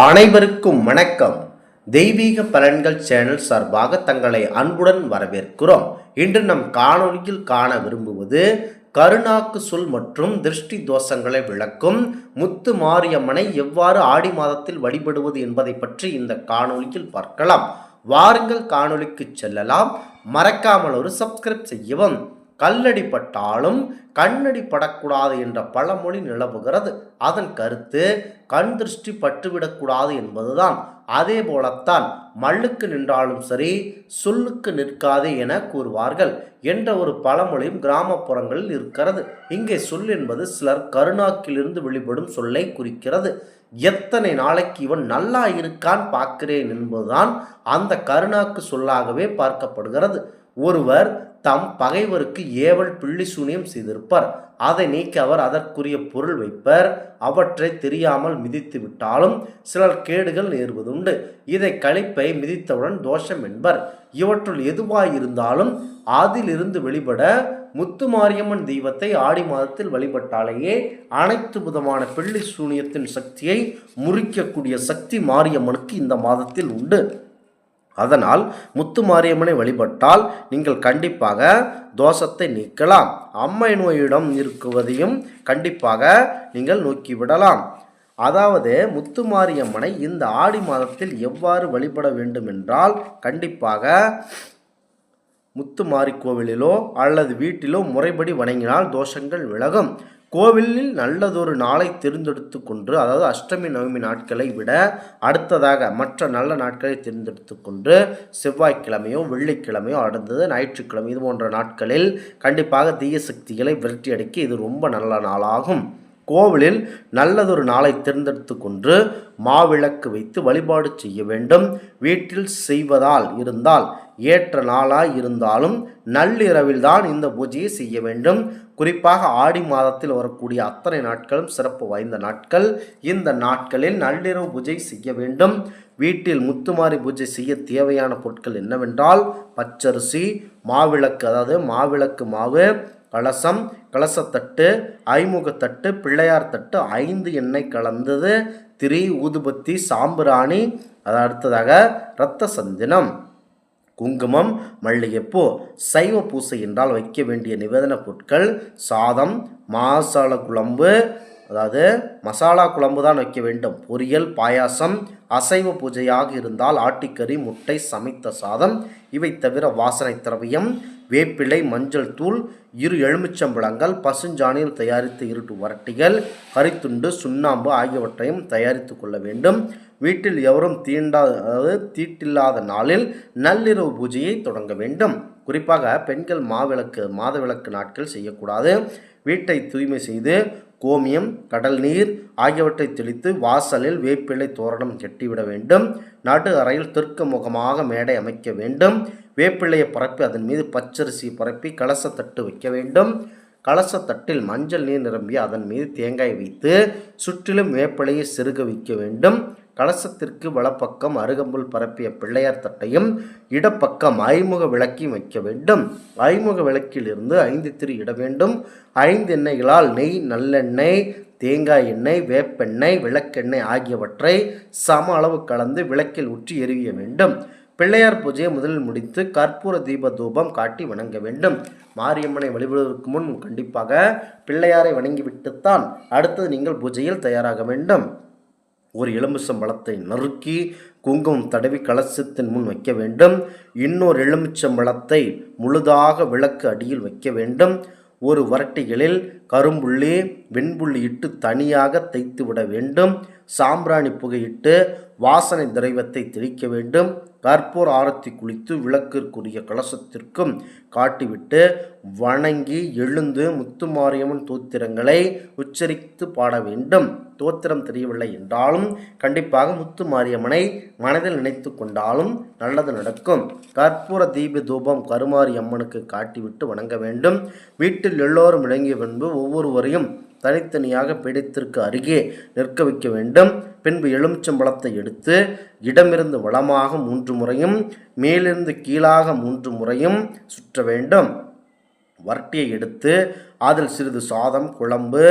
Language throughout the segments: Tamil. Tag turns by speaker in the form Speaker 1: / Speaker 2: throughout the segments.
Speaker 1: அனைவருக்கும் வணக்கம். தெய்வீக பலன்கள் சேனல் சார்பாக தங்களை அன்புடன் வரவேற்கிறோம். இன்று நம் காணொலியில் காண விரும்புவது கருணாக்கு சொல் மற்றும் திருஷ்டி தோஷங்களை விளக்கும் முத்து மாரியம்மனை எவ்வாறு ஆடி மாதத்தில் வழிபடுவது என்பதை பற்றி இந்த காணொலியில் பார்க்கலாம். வாருங்கள் காணொலிக்கு செல்லலாம். மறக்காமல் ஒரு சப்ஸ்கிரைப் செய்யவும். கல்லடி பட்டாலும் கண்ணடி படக்கூடாது என்ற பழமொழி நிலவுகிறது. அதன் கருத்து கண் திருஷ்டி பட்டுவிடக்கூடாது என்பதுதான். அதே போலத்தான் மல்லுக்கு நின்றாலும் சரி சொல்லுக்கு நிற்காதே என கூறுவார்கள் என்ற ஒரு பழமொழியும் கிராமப்புறங்களில் இருக்கிறது. இங்கே சொல் என்பது சிலர் கருணாக்கிலிருந்து வெளிப்படும் சொல்லை குறிக்கிறது. எத்தனை நாளைக்கு இவன் நல்லா இருக்கான் பார்க்கிறேன் என்பதுதான் அந்த கருணாக்கு சொல்லாகவே பார்க்கப்படுகிறது. ஒருவர் தம் பகைவருக்கு ஏவல் பிள்ளி சூனியம் செய்திருப்பார். அதை நீக்கி அவர் அதற்குரிய பொருள் வைப்பர். அவற்றை தெரியாமல் மிதித்து விட்டாலும் சிலர் கேடுகள் நேர்வதுண்டு. இதை கழிப்பை மிதித்தவுடன் தோஷம் என்பர். இவற்றுள் எதுவாயிருந்தாலும் அதிலிருந்து வெளிப்பட முத்துமாரியம்மன் தெய்வத்தை ஆடி மாதத்தில் வழிபட்டாலேயே அனைத்து விதமான பிள்ளி சூனியத்தின் சக்தியை முறிக்கக்கூடிய சக்தி மாரியம்மனுக்கு இந்த மாதத்தில் உண்டு. அதனால் முத்து மாரியம்மனை வழிபட்டால் நீங்கள் கண்டிப்பாக தோஷத்தை நீக்கலாம். அம்மை நோயிடம் இருக்குவதையும் கண்டிப்பாக நீங்கள் நோக்கிவிடலாம். அதாவது முத்து மாரியம்மனை இந்த ஆடி மாதத்தில் எவ்வாறு வழிபட வேண்டும் என்றால் கண்டிப்பாக முத்துமாரி கோவிலிலோ அல்லது வீட்டிலோ முறைப்படி வணங்கினால் தோஷங்கள் விலகும். கோவிலில் நல்லதொரு நாளை தேர்ந்தெடுத்து கொண்டு அதாவது அஷ்டமி நவமி நாட்களை விட அடுத்ததாக மற்ற நல்ல நாட்களை தேர்ந்தெடுத்து கொண்டு செவ்வாய்க்கிழமையோ வெள்ளிக்கிழமையோ அடுத்தது ஞாயிற்றுக்கிழமை இது போன்ற நாட்களில் கண்டிப்பாக தீய சக்திகளை விரட்டி அடிக்க இது ரொம்ப நல்ல நாளாகும். கோவிலில் நல்லதொரு நாளை தேர்ந்தெடுத்து கொண்டு மாவிளக்கு வைத்து வழிபாடு செய்ய வேண்டும். வீட்டில் செய்வதால் இருந்தால் ஏற்ற நாளாய் இருந்தாலும் நள்ளிரவில்தான் இந்த பூஜையை செய்ய வேண்டும். குறிப்பாக ஆடி மாதத்தில் வரக்கூடிய அத்தனை நாட்களும் சிறப்பு வாய்ந்த நாட்கள். இந்த நாட்களில் நள்ளிரவு பூஜை செய்ய வேண்டும். வீட்டில் முத்துமாரி பூஜை செய்ய தேவையான பொருட்கள் என்னவென்றால் பச்சரிசி மாவிளக்கு அதாவது மாவிளக்கு மாவு கலசம் கலசத்தட்டு ஐமுகத்தட்டு பிள்ளையார் தட்டு ஐந்து எண்ணெய் கலந்தது திரி ஊதுபத்தி சாம்பிராணி அது அடுத்ததாக இரத்த சந்தினம் குங்குமம் மல்லிகைப்பூ சைவ பூசை என்றால் வைக்க வேண்டிய நிவேதன பொருட்கள் சாதம் மாசால குழம்பு அதாவது மசாலா குழம்பு தான் வைக்க வேண்டும். பொரியல் பாயாசம் அசைவ பூஜையாக இருந்தால் ஆட்டிக்கறி முட்டை சமைத்த சாதம் இவை தவிர வாசனை திரவியம் வேப்பிலை மஞ்சள் தூள் இரு எலுமிச்சம்பழங்கள் பசுஞ்சாணியில் தயாரித்த இருட்டு வரட்டிகள் கரித்துண்டு சுண்ணாம்பு ஆகியவற்றையும் தயாரித்து கொள்ள வேண்டும். வீட்டில் எவரும் தீண்டா அதாவது தீட்டில்லாத நாளில் நள்ளிரவு பூஜையை தொடங்க வேண்டும். குறிப்பாக பெண்கள் மாவிளக்கு மாதவிளக்கு நாட்கள் செய்யக்கூடாது. வீட்டை தூய்மை செய்து கோமியம் கடல் நீர் ஆகியவற்றை தெளித்து வாசலில் வேப்பிலை தோரணம் கெட்டிவிட வேண்டும். நடு அறையில் தெற்கு முகமாக மேடை அமைக்க வேண்டும். வேப்பிலையை பரப்பி அதன் மீது பச்சரிசி பரப்பி கலசத்தட்டு வைக்க வேண்டும். கலசத்தட்டில் மஞ்சள் நீர் நிரம்பி அதன் மீது தேங்காய் வைத்து சுற்றிலும் வேப்பிலையை செருக வைக்க வேண்டும். கலசத்திற்கு வலப்பக்கம் அருகம்புல் பரப்பிய பிள்ளையார் தட்டையும் இடப்பக்கம் ஐமுக விளக்கையும் வைக்க வேண்டும். ஐமுக விளக்கிலிருந்து ஐந்து திரு இட வேண்டும். ஐந்து எண்ணெய்களால் நெய் நல்லெண்ணெய் தேங்காய் எண்ணெய் வேப்பெண்ணெய் விளக்கெண்ணெய் ஆகியவற்றை சம அளவு கலந்து விளக்கில் ஊற்றி எரிவிய வேண்டும். பிள்ளையார் பூஜையை முதலில் முடித்து கற்பூர தீப தூபம் காட்டி வணங்க வேண்டும். மாரியம்மனை வழிபடுவதற்கு முன் கண்டிப்பாக பிள்ளையாரை வணங்கிவிட்டுத்தான் அடுத்தது நீங்கள் பூஜையில் தயாராக வேண்டும். ஒரு எலுமிச்சம் பழத்தை நறுக்கி குங்குமம் தடவி கலசத்தின் முன் வைக்க வேண்டும். இன்னொரு எலுமிச்சம் பழத்தை முழுதாக விளக்கு அடியில் வைக்க வேண்டும். ஒரு வரட்டிகளில் கரும்புள்ளி வெண்புள்ளியிட்டு தனியாக தைத்து விட வேண்டும். சாம்பிராணி புகையிட்டு வாசனை திரைவத்தை தெளிக்க வேண்டும். கற்பூர் ஆரத்தி குளித்து விளக்கிற்குரிய கலசத்திற்கும் காட்டிவிட்டு வணங்கி எழுந்து முத்துமாரியம்மன் தோத்திரங்களை உச்சரித்து பாட வேண்டும். தோத்திரம் தெரியவில்லை என்றாலும் கண்டிப்பாக முத்து மாரியம்மனை மனதில் நினைத்து கொண்டாலும் நல்லது நடக்கும். கற்பூர தீப தூபம் கருமாரி அம்மனுக்கு காட்டிவிட்டு வணங்க வேண்டும். வீட்டில் எல்லோரும் விளங்கிய பின்பு ஒவ்வொருவரையும் தனித்தனியாக பீடத்திற்கு அருகே நிற்க வைக்க வேண்டும். பின்பு எலுமிச்சம்பழத்தை எடுத்து இடமிருந்து வளமாக மூன்று முறையும் மேலிருந்து கீழாக மூன்று முறையும் சுற்ற வேண்டும். வரட்டியை எடுத்து அதில் சிறிது சாதம் குழம்பு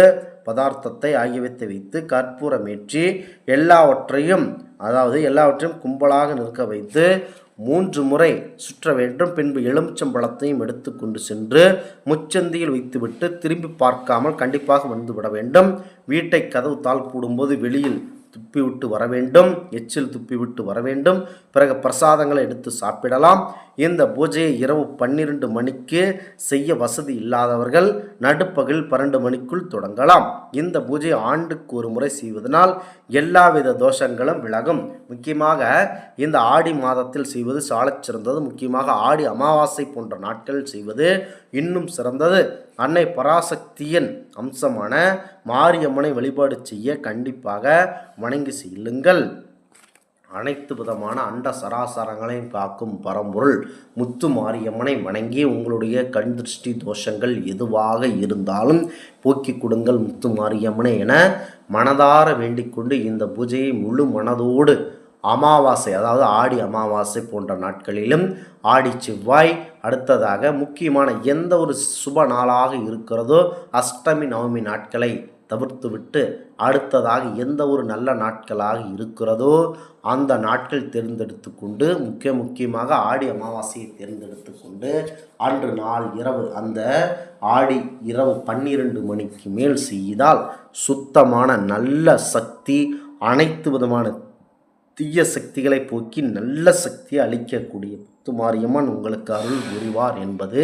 Speaker 1: பதார்த்தத்தை ஆகியவற்றை வைத்து கற்பூரமேற்றி எல்லாவற்றையும் அதாவது எல்லாவற்றையும் கும்பலாக நிற்க வைத்து மூன்று முறை சுற்ற வேண்டும். பின்பு எலுமிச்சம்பழத்தையும் எடுத்து கொண்டு சென்று முச்சந்தியில் வைத்துவிட்டு திரும்பி பார்க்காமல் கண்டிப்பாக வந்துவிட வேண்டும். வீட்டை கதவு தாள் போடும்போது வெளியில் துப்பிவிட்டு வர வேண்டும். எச்சில் துப்பிவிட்டு வர வேண்டும். பிறகு பிரசாதங்களை எடுத்து சாப்பிடலாம். இந்த பூஜையை இரவு பன்னிரண்டு மணிக்கு செய்ய வசதி இல்லாதவர்கள் நடுப்பகல் பன்னெண்டு மணிக்குள் தொடங்கலாம். இந்த பூஜை ஆண்டுக்கு ஒரு முறை செய்வதனால் எல்லாவித தோஷங்களும் விலகும். முக்கியமாக இந்த ஆடி மாதத்தில் செய்வது சாலச் சிறந்தது. முக்கியமாக ஆடி அமாவாசை போன்ற நாட்கள் செய்வது இன்னும் சிறந்தது. அன்னை பராசக்தியின் அம்சமான மாரியம்மனை வழிபாடு செய்ய கண்டிப்பாக வணங்கி செல்லுங்கள். அனைத்து விதமான அண்ட சராசரங்களையும் காக்கும் பரம்பொருள் முத்து மாரியம்மனை வணங்கி உங்களுடைய கண் திருஷ்டி தோஷங்கள் எதுவாக இருந்தாலும் போக்கிக் கொடுங்கள் முத்து மாரியம்மனை என மனதார வேண்டிக்கொண்டு இந்த பூஜையை முழு மனதோடு அமாவாசை அதாவது ஆடி அமாவாசை போன்ற நாட்களிலும் ஆடி செவ்வாய் அடுத்ததாக முக்கியமான எந்த ஒரு சுப நாளாக இருக்கிறதோ அஷ்டமி நவமி நாட்களை தவிர்த்துவிட்டு அடுத்ததாக எந்த ஒரு நல்ல நாட்களாக இருக்கிறதோ அந்த நாட்கள் தேர்ந்தெடுத்து கொண்டு முக்கிய முக்கியமாக ஆடி அமாவாசையை தேர்ந்தெடுத்து கொண்டு அன்று நாள் இரவு அந்த ஆடி இரவு பன்னிரண்டு மணிக்கு மேல் செய்தால் சுத்தமான நல்ல சக்தி அனைத்து விதமான தீய சக்திகளை போக்கி நல்ல சக்தியை அளிக்கக்கூடிய முத்துமாரியம்மன் உங்களுக்கு அருள் புரிவார் என்பது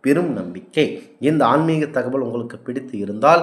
Speaker 1: பெரும் நம்பிக்கை. இந்த ஆன்மீக தகவல் உங்களுக்கு பிடித்து இருந்தால்